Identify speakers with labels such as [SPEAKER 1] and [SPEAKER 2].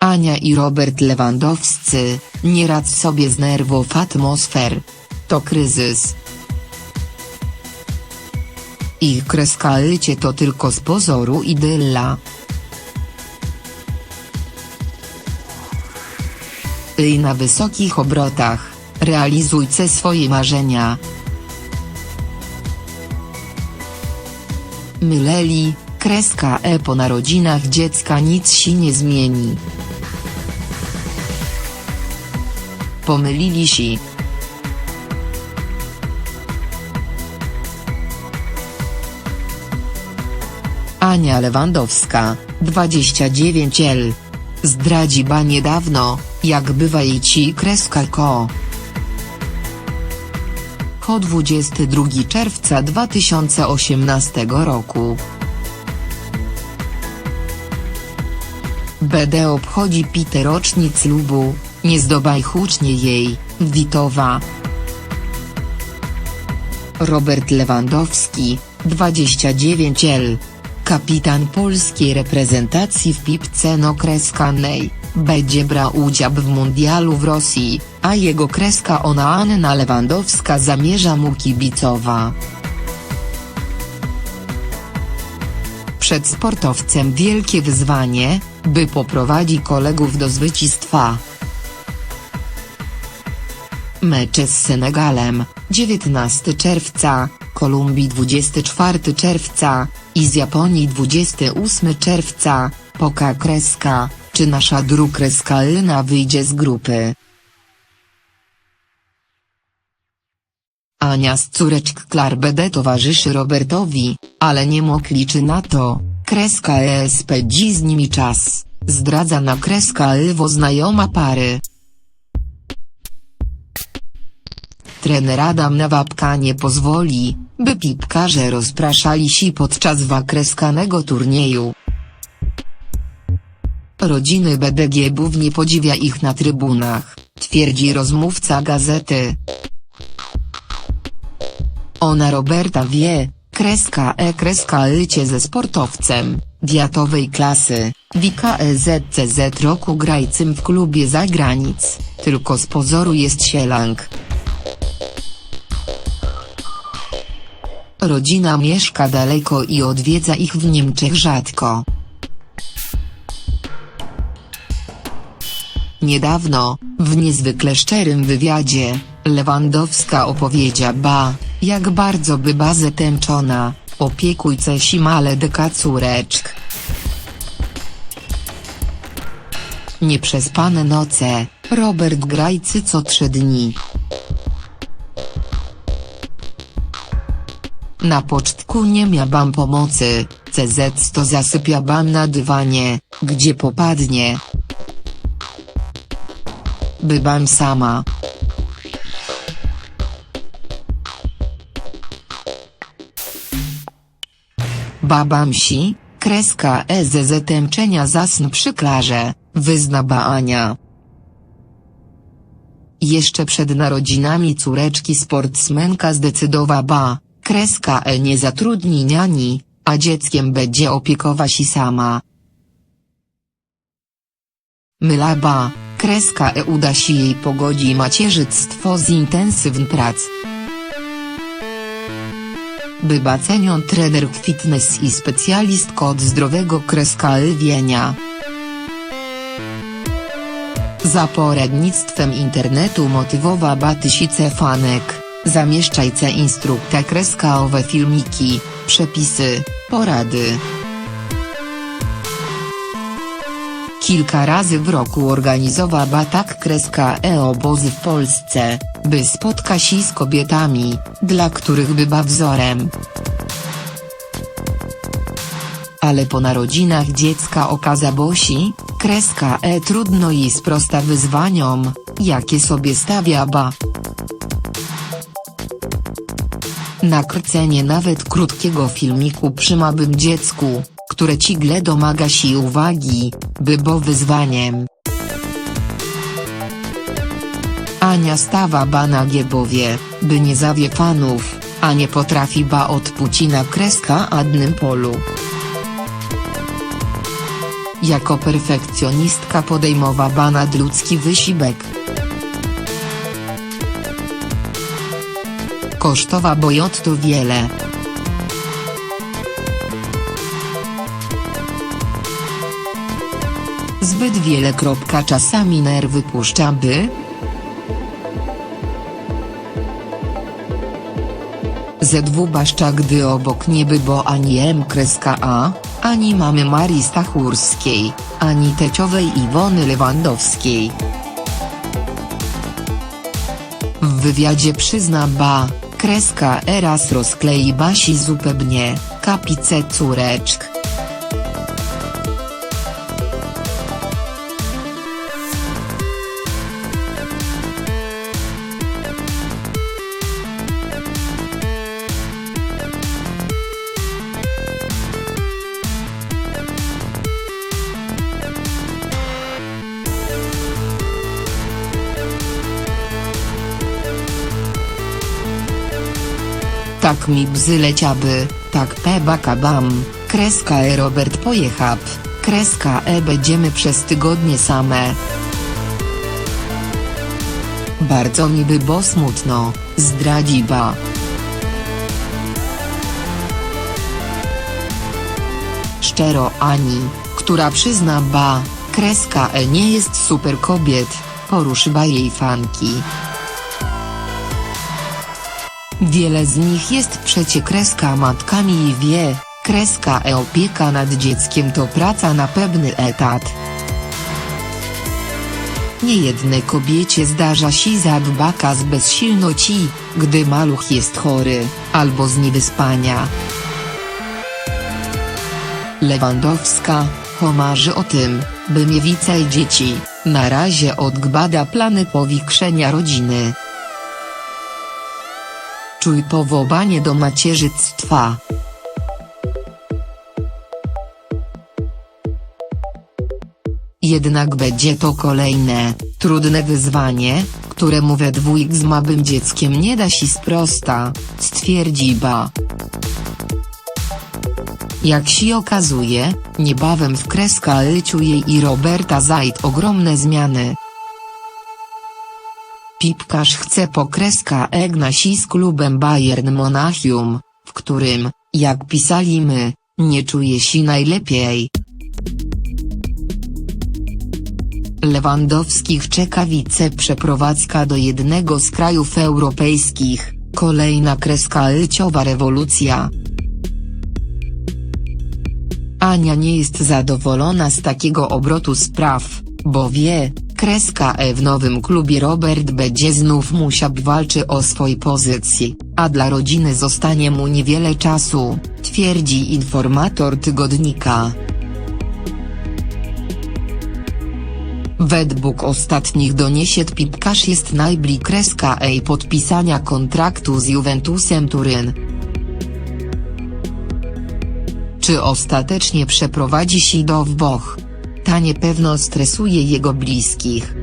[SPEAKER 1] Ania i Robert Lewandowscy, nie radź sobie z nerwów atmosfer. To kryzys. Ich kreskalcie to tylko z pozoru idylla. I na wysokich obrotach, realizujcie swoje marzenia. Myleli, kreska E po narodzinach dziecka nic się nie zmieni. Pomylili się. Ania Lewandowska, 29 L. Zdradzi ba niedawno, jak bywa jej ci kreska ko. Ko 22 czerwca 2018 roku. BD obchodzi pite rocznic lubu, nie zdobaj hucznie jej, Witowa. Robert Lewandowski, 29 L. Kapitan polskiej reprezentacji w piłce okreskanej, będzie brał udział w mundialu w Rosji, a jego kreska ona Anna Lewandowska zamierza mu kibicowa. Przed sportowcem wielkie wyzwanie, by poprowadzi kolegów do zwycięstwa. Mecze z Senegalem, 19 czerwca, Kolumbii 24 czerwca, i z Japonii 28 czerwca, poka kreska, czy nasza drukreska Lna wyjdzie z grupy. Ania z córeczk Klar BD towarzyszy Robertowi, ale nie mógł liczy na to, kreska E spędzi z nimi czas, zdradza na kreska Lwo znajoma pary. Trener Adam Nawapka nie pozwoli, by piłkarze rozpraszali się podczas wakreskanego turnieju. Rodziny BDG-bów nie podziwia ich na trybunach, twierdzi rozmówca gazety. Ona Roberta wie, kreska E kreska lycie ze sportowcem, wiatowej klasy, Wika EZCZ roku grajcym w klubie zagranic, tylko z pozoru jest sielang. Rodzina mieszka daleko i odwiedza ich w Niemczech rzadko. Niedawno, w niezwykle szczerym wywiadzie, Lewandowska opowiedziała jak bardzo by bazę tęczona, opiekujce si male deka córeczk. Nieprzespane noce, Robert Grajcy co trzy dni. Na pocztku nie mia bam pomocy, CZ to zasypia bam na dywanie, gdzie popadnie. Bybam sama. Babam si, kreska EZZ tęczenia zasn przy klarze, wyzna Baania. Jeszcze przed narodzinami córeczki sportsmenka zdecydowała ba, kreska E nie zatrudni niani, a dzieckiem będzie opiekować się sama. Mylaba, kreska E uda się jej pogodzi macierzyctwo z intensywną prac. Byba cenią trener fitness i specjalistko od zdrowego kreska lwienia. Za poradnictwem internetu motywowa batysice fanek, zamieszczajce instrukta kreska owe filmiki, przepisy, porady. Kilka razy w roku organizowa Batak Kreska e-obozy w Polsce, by spotkać się z kobietami, dla których bywa wzorem. Ale po narodzinach dziecka okaza Bosi, kreska E trudno jej sprosta wyzwaniom, jakie sobie stawia ba. Nakrcenie nawet krótkiego filmiku przy małym dziecku, które cigle domaga się uwagi, by było wyzwaniem. Ania stawa ba na Giebowie, by nie zawie fanów, a nie potrafi ba od Pucina kreska adnym polu. Jako perfekcjonistka podejmowała nadludzki wysiłek. Kosztowa bojot to wiele. Zbyt wiele. Czasami nerwy puszcza by, ZW Baszcza gdy obok nie było ani M A, ani mamy Marii Stachurskiej, ani teciowej Iwony Lewandowskiej. W wywiadzie przyzna ba, kreska Eras rozklei Basi zupełnie, kapice córeczk. Tak mi bzy leciaby, tak peba kabam, kreska e Robert pojechał, kreska e będziemy przez tygodnie same. Bardzo mi by bo smutno, zdradzi ba. Szczero Ani, która przyzna ba, kreska e nie jest super kobiet, poruszyła jej fanki. Wiele z nich jest przecie kreska matkami i wie, kreska e opieka nad dzieckiem to praca na pewny etat. Niejednej kobiecie zdarza się zadbaka z bezsilności, gdy maluch jest chory, albo z niewyspania. Lewandowska, homarzy o tym, by mieć więcej dzieci, na razie odgbada plany powiększenia rodziny. Czuj powołanie do macierzyctwa. Jednak będzie to kolejne, trudne wyzwanie, któremu we dwójk z małym dzieckiem nie da się sprosta, stwierdzi Ba. Jak się okazuje, niebawem w kreska Lyciu jej i Roberta Zajd ogromne zmiany. Pipkarz chce pokreska Egnasi z klubem Bayern Monachium, w którym, jak pisali my, nie czuje się najlepiej. Lewandowskich czeka wiceprzeprowadzka do jednego z krajów europejskich, kolejna kreska lyciowa rewolucja. Ania nie jest zadowolona z takiego obrotu spraw, bo wie, kreska E w nowym klubie Robert będzie znów musiał walczy o swoje pozycje, a dla rodziny zostanie mu niewiele czasu, twierdzi informator tygodnika. Według ostatnich doniesień Pipkarz jest najbliżej kreska E podpisania kontraktu z Juventusem Turyn. Czy ostatecznie przeprowadzi się do Włoch? Ta niepewno stresuje jego bliskich.